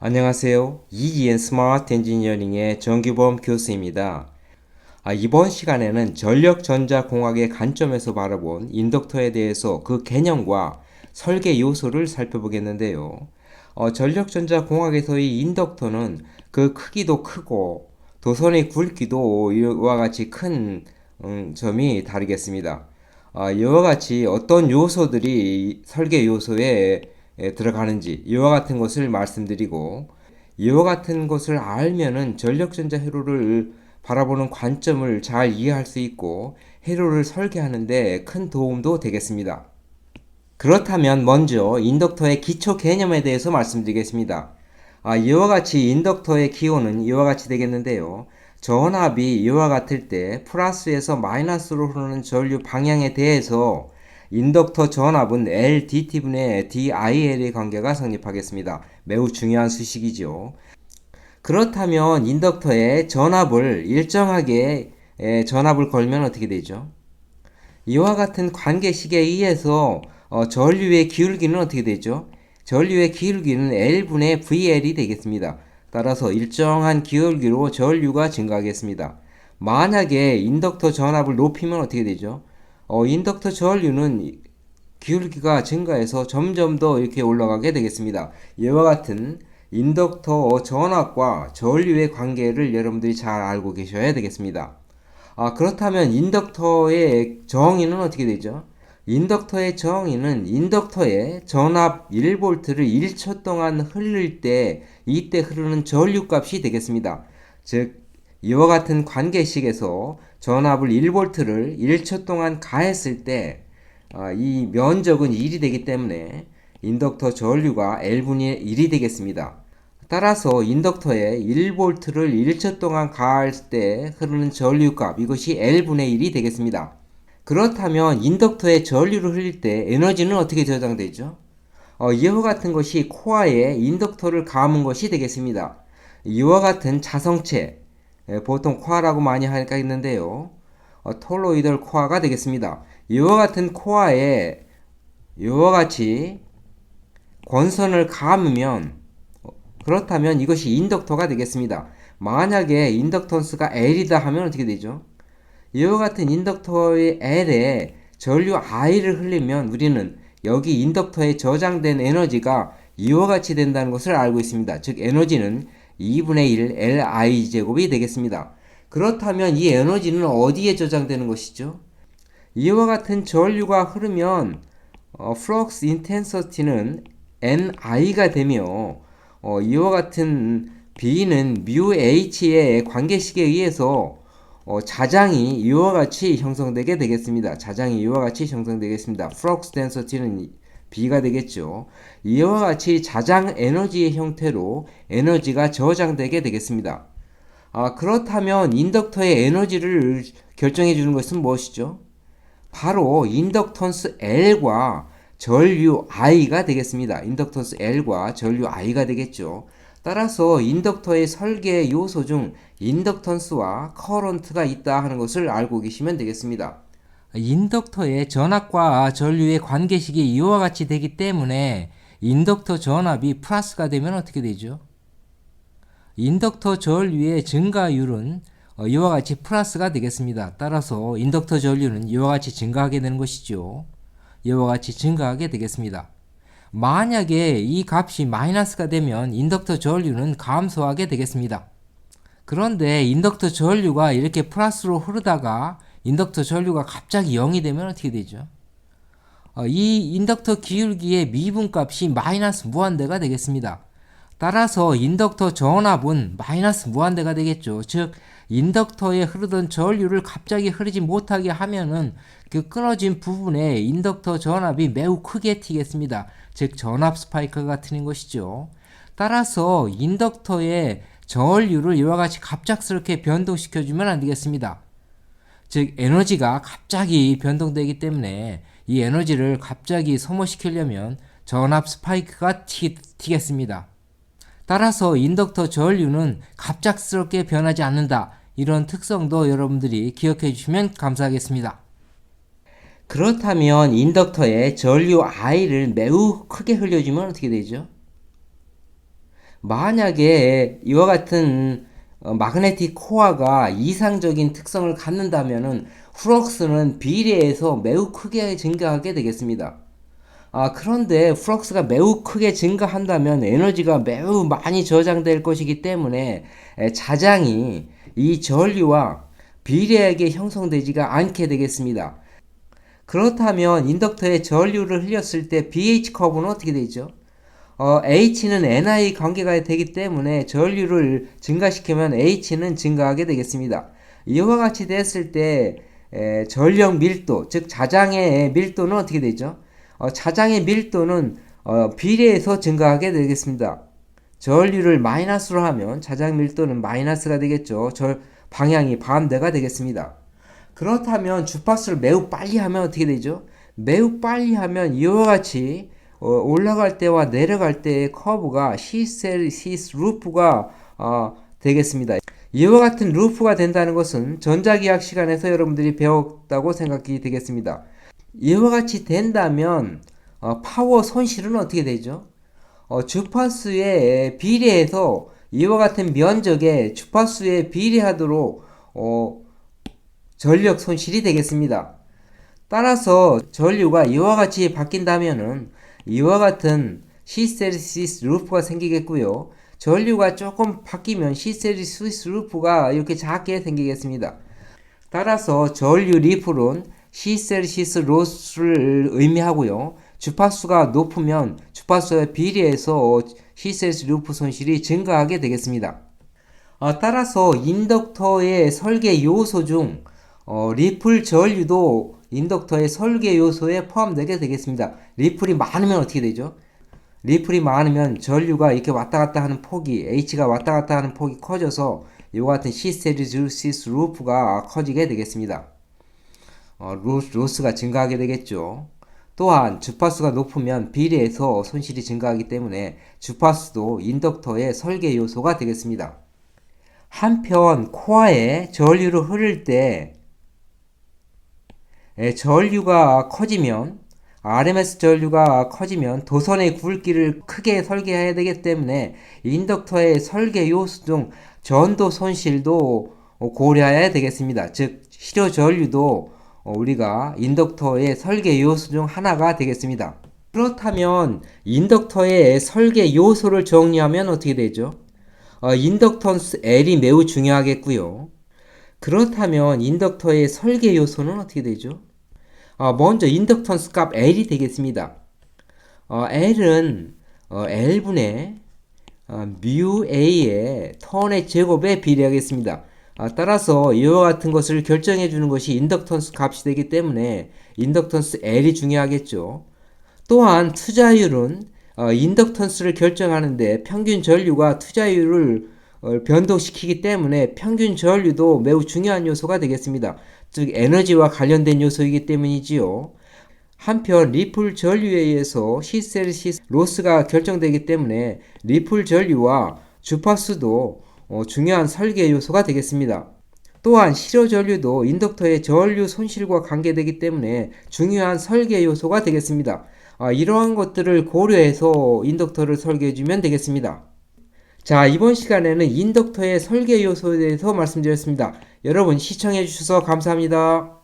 안녕하세요. 이지엔 스마트 엔지니어링의 정규범 교수입니다. 아, 이번 시간에는 전력전자공학의 관점에서 바라본 인덕터에 대해서 그 개념과 설계 요소를 살펴보겠는데요. 어, 전력전자공학에서의 인덕터는 그 크기도 크고 도선의 굵기도 이와 같이 큰 음, 점이 다르겠습니다. 아, 이와 같이 어떤 요소들이 설계 요소에 에, 들어가는지 이와 같은 것을 말씀드리고 이와 같은 것을 알면은 전력전자 회로를 바라보는 관점을 잘 이해할 수 있고 회로를 설계하는데 큰 도움도 되겠습니다. 그렇다면 먼저 인덕터의 기초 개념에 대해서 말씀드리겠습니다. 아, 이와 같이 인덕터의 기호는 이와 같이 되겠는데요. 전압이 이와 같을 때 플러스에서 마이너스로 흐르는 전류 방향에 대해서 인덕터 전압은 LDT분의 DIL의 관계가 성립하겠습니다. 매우 중요한 수식이죠. 그렇다면 인덕터에 전압을 일정하게 에, 전압을 걸면 어떻게 되죠? 이와 같은 관계식에 의해서 어, 전류의 기울기는 어떻게 되죠? 전류의 기울기는 L분의 VL이 되겠습니다. 따라서 일정한 기울기로 전류가 증가하겠습니다. 만약에 인덕터 전압을 높이면 어떻게 되죠? 어, 인덕터 전류는 기울기가 증가해서 점점 더 이렇게 올라가게 되겠습니다. 이와 같은 인덕터 전압과 전류의 관계를 여러분들이 잘 알고 계셔야 되겠습니다. 아, 그렇다면 인덕터의 정의는 어떻게 되죠? 인덕터의 정의는 인덕터의 전압 1V를 1초 동안 흐를 때 이때 흐르는 전류 값이 되겠습니다. 즉 이와 같은 관계식에서 전압을 1V를 1초 동안 가했을 때이 아, 면적은 1이 되기 때문에 인덕터 전류가 L분의 1이 되겠습니다. 따라서 인덕터에 1V를 1초 동안 가할 때 흐르는 전류값 이것이 L분의 1이 되겠습니다. 그렇다면 인덕터에 전류를 흘릴 때 에너지는 어떻게 저장되죠? 어, 이와 같은 것이 코어에 인덕터를 감은 것이 되겠습니다. 이와 같은 자성체, 예, 보통 코어라고 많이 하겠는데요. 어, 톨로이덜 코어가 되겠습니다. 이와 같은 코어에 이와 같이 권선을 감으면 어, 그렇다면 이것이 인덕터가 되겠습니다. 만약에 인덕턴스가 L이다 하면 어떻게 되죠? 이와 같은 인덕터의 L에 전류 I를 흘리면 우리는 여기 인덕터에 저장된 에너지가 이와 같이 된다는 것을 알고 있습니다. 즉 에너지는 2분의 1 Li 제곱이 되겠습니다. 그렇다면 이 에너지는 어디에 저장되는 것이죠? 이와 같은 전류가 흐르면 어, 플럭스 인텐서티는 Ni가 되며 어, 이와 같은 B는 뮤 H의 관계식에 의해서 어, 자장이 이와 같이 형성되게 되겠습니다. 자장이 이와 같이 형성되겠습니다. 플럭스 덴서티는 B가 되겠죠. 이와 같이 자장 에너지의 형태로 에너지가 저장되게 되겠습니다. 아, 그렇다면 인덕터의 에너지를 결정해 주는 것은 무엇이죠? 바로 인덕턴스 L과 전류 I가 되겠습니다. 인덕턴스 L과 전류 I가 되겠죠. 따라서 인덕터의 설계 요소 중 인덕턴스와 커런트가 있다 하는 것을 알고 계시면 되겠습니다. 인덕터의 전압과 전류의 관계식이 이와 같이 되기 때문에 인덕터 전압이 플러스가 되면 어떻게 되죠? 인덕터 전류의 증가율은 어, 이와 같이 플러스가 되겠습니다. 따라서 인덕터 전류는 이와 같이 증가하게 되는 것이죠. 이와 같이 증가하게 되겠습니다. 만약에 이 값이 마이너스가 되면 인덕터 전류는 감소하게 되겠습니다. 그런데 인덕터 전류가 이렇게 플러스로 흐르다가 인덕터 전류가 갑자기 0이 되면 어떻게 되죠? 어, 이 인덕터 기울기의 미분값이 마이너스 무한대가 되겠습니다. 따라서 인덕터 전압은 마이너스 무한대가 되겠죠. 즉 인덕터에 흐르던 전류를 갑자기 흐르지 못하게 하면은 그 끊어진 부분에 인덕터 전압이 매우 크게 튀겠습니다. 즉 전압 스파이크가 트는 것이죠. 따라서 인덕터의 전류를 이와 같이 갑작스럽게 변동시켜 주면 안 되겠습니다. 즉 에너지가 갑자기 변동되기 때문에 이 에너지를 갑자기 소모시키려면 전압 스파이크가 튀, 튀겠습니다. 따라서 인덕터 전류는 갑작스럽게 변하지 않는다. 이런 특성도 여러분들이 기억해 주시면 감사하겠습니다. 그렇다면 인덕터에 전류 I를 매우 크게 흘려주면 어떻게 되죠? 만약에 이와 같은 어, 마그네틱 코어가 이상적인 특성을 갖는다면은 플럭스는 비례해서 매우 크게 증가하게 되겠습니다. 아, 그런데 플럭스가 매우 크게 증가한다면 에너지가 매우 많이 저장될 것이기 때문에 에, 자장이 이 전류와 비례하게 형성되지가 않게 되겠습니다. 그렇다면 인덕터에 전류를 흘렸을 때 BH 커브는 어떻게 되죠? 어, H는 NI 관계가 되기 때문에 전류를 증가시키면 H는 증가하게 되겠습니다. 이와 같이 됐을 때 에, 전력 밀도, 즉 자장의 밀도는 어떻게 되죠? 어, 자장의 밀도는 어, 비례해서 증가하게 되겠습니다. 전류를 마이너스로 하면 자장 밀도는 마이너스가 되겠죠. 절 방향이 반대가 되겠습니다. 그렇다면 주파수를 매우 빨리 하면 어떻게 되죠? 매우 빨리 하면 이와 같이 어, 올라갈 때와 내려갈 때의 커브가 히스테리시스 루프가 어, 되겠습니다. 이와 같은 루프가 된다는 것은 전자기학 시간에서 여러분들이 배웠다고 생각이 되겠습니다. 이와 같이 된다면 어, 파워 손실은 어떻게 되죠? 어, 주파수에 비례해서 이와 같은 면적에 주파수에 비례하도록 어, 전력 손실이 되겠습니다. 따라서 전류가 이와 같이 바뀐다면은 이와 같은 시스테리시스 루프가 생기겠고요. 전류가 조금 바뀌면 시스테리시스 루프가 이렇게 작게 생기겠습니다. 따라서 전류 리플은 시스테리시스 로스를 의미하고요. 주파수가 높으면 주파수에 비례해서 시스테리시스 루프 손실이 증가하게 되겠습니다. 어, 따라서 인덕터의 설계 요소 중 어, 리플 전류도 인덕터의 설계 요소에 포함되게 되겠습니다. 리플이 많으면 어떻게 되죠? 리플이 많으면 전류가 이렇게 왔다 갔다 하는 폭이 H가 왔다 갔다 하는 폭이 커져서 이와 같은 시스테리시스 루프가 커지게 되겠습니다. 어, 로스, 로스 가 증가하게 되겠죠. 또한 주파수가 높으면 비례해서 손실이 증가하기 때문에 주파수도 인덕터의 설계 요소가 되겠습니다. 한편 코어에 전류를 흐를 때 에, 전류가 커지면 RMS 전류가 커지면 도선의 굵기를 크게 설계해야 되기 때문에 인덕터의 설계 요소 중 전도 손실도 고려해야 되겠습니다. 즉 실효 전류도 우리가 인덕터의 설계 요소 중 하나가 되겠습니다. 그렇다면 인덕터의 설계 요소를 정리하면 어떻게 되죠? 어, 인덕턴스 L이 매우 중요하겠고요. 그렇다면 인덕터의 설계 요소는 어떻게 되죠? 어, 먼저 인덕턴스 값 L이 되겠습니다. 어, L은 어, L분의 어, 뮤 A의 턴의 제곱에 비례하겠습니다. 아, 따라서 이와 같은 것을 결정해 주는 것이 인덕턴스 값이 되기 때문에 인덕턴스 L이 중요하겠죠. 또한 투자율은 어, 인덕턴스를 결정하는데 평균 전류가 투자율을 어, 변동시키기 때문에 평균 전류도 매우 중요한 요소가 되겠습니다. 즉 에너지와 관련된 요소이기 때문이지요. 한편 리플 전류에 의해서 히스테리시스 로스가 결정되기 때문에 리플 전류와 주파수도 어, 중요한 설계 요소가 되겠습니다. 또한 실효 전류도 인덕터의 전류 손실과 관계되기 때문에 중요한 설계 요소가 되겠습니다. 아, 이러한 것들을 고려해서 인덕터를 설계해 주면 되겠습니다. 자, 이번 시간에는 인덕터의 설계 요소에 대해서 말씀드렸습니다. 여러분 시청해 주셔서 감사합니다.